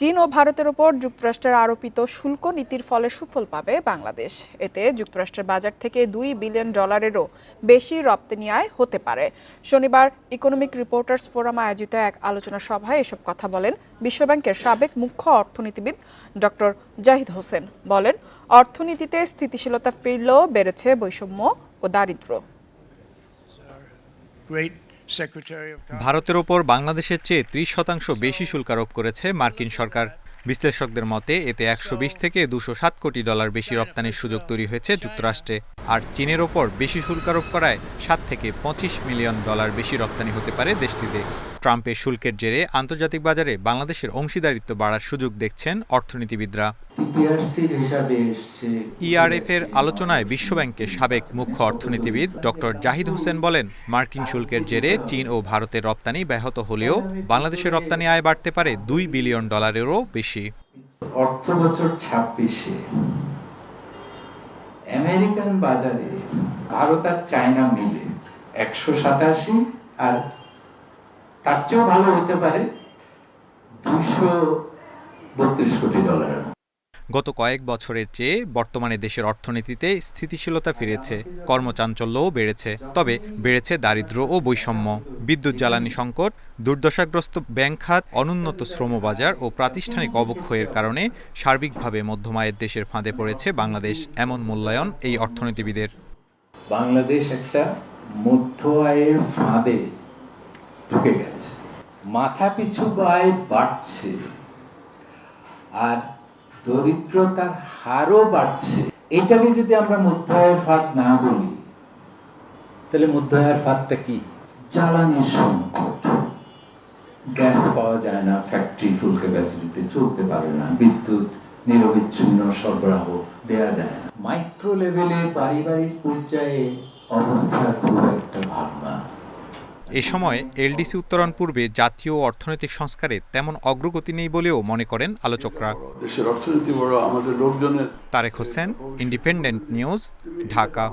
চীন ও ভারতের ওপর যুক্তরাষ্ট্রের আরোপিত শুল্ক নীতির ফলে সুফল পাবে বাংলাদেশ। এতে যুক্তরাষ্ট্রের বাজার থেকে দুই বিলিয়ন ডলারেরও বেশি রপ্তানি আয় হতে পারে। শনিবার ইকোনমিক রিপোর্টার্স ফোরাম আয়োজিত এক আলোচনা সভায় এসব কথা বলেন বিশ্বব্যাংকের সাবেক মুখ্য অর্থনীতিবিদ ডক্টর জাহিদ হোসেন। বলেন, অর্থনীতিতে স্থিতিশীলতা ফিরলেও বেড়েছে বৈষম্য ও দারিদ্র্য। ভারতের ওপর বাংলাদেশের চেয়ে ত্রিশ শতাংশ বেশি শুল্ক আরোপ করেছে মার্কিন সরকার। বিশ্লেষকদের মতে এতে একশো বিশ থেকে দুশো সাত কোটি ডলার বেশি রপ্তানির সুযোগ তৈরি হয়েছে যুক্তরাষ্ট্রে। আর চীনের ওপর বেশি শুল্ক আরোপ করায় সাত থেকে পঁচিশ মিলিয়ন ডলার বেশি রপ্তানি হতে পারে দেশটিতে। ট্রাম্পের শুল্কের জেরে আন্তর্জাতিক বাজারে বাংলাদেশের অংশীদারিত্ব বাড়ার সুযোগ দেখছেন অর্থনীতিবিদরা। ইআরএফ এর আলোচনায় বিশ্বব্যাংকের সাবেক মুখ্য অর্থনীতিবিদ ডক্টর জাহিদ হোসেন বলেন মার্কিন শুল্কের জেরে চীন ও ভারতের রপ্তানি ব্যাহত হলেও বাংলাদেশের রপ্তানি আয় বাড়তে পারে দুই বিলিয়ন ডলারেরও বেশি অর্থ বছর ছাব্বিশে আমেরিকান বাজারে ভারত আর চায়না মিলে একশো সাতাশি আর তার চেয়েও ভালো হতে পারে দুশো বত্রিশ কোটি ডলারের। গত কয়েক বছরের চেয়ে বর্তমানে দেশের অর্থনীতিতে স্থিতিশীলতা ফিরেছে কর্মচাঞ্চল্যও বেড়েছে। তবে বেড়েছে দারিদ্র্য ও বৈষম্য। বিদ্যুৎ জ্বালানি সংকট, দুর্দশাগ্রস্ত ব্যাংক খাত, অনুন্নত শ্রমবাজার ও প্রাতিষ্ঠানিক অবক্ষয়ের কারণে সার্বিকভাবে মধ্যমায়ের দেশের ফাঁদে পড়েছে বাংলাদেশ, এমন মূল্যায়ন এই অর্থনীতিবিদের। বাংলাদেশ একটা মধ্য আয়ের ফাঁদে ঢুকে গেছে। মাথা পিছু আয় বাড়ছে। আর দরিদ্রতার হারও বাড়ছে। এটাকে যদি আমরা মধ্য ফাঁদ না বলি, তাহলে মধ্য ফাঁদটা কি? জ্বালানির সংকট। গ্যাস পাওয়া যায় না, ফ্যাক্টরি ফুল ক্যাপাসিটিতে চলতে পারে না, বিদ্যুৎ নিরবিচ্ছিন্ন সরবরাহ দেয়া যায় না। মাইক্রো লেভেলে পারিবারিক পর্যায়ে অবস্থা খুব একটা ভালো না। এ সময় এলডিসি উত্তরণ পূর্বে জাতীয় অর্থনৈতিক সংস্কারে তেমন অগ্রগতি নেই বলেও মনে করেন আলোচকরা। দেশের অর্থনীতি বড় আমাদের লোকজনের তারেক হোসেন ইন্ডিপেন্ডেন্ট নিউজ ঢাকা।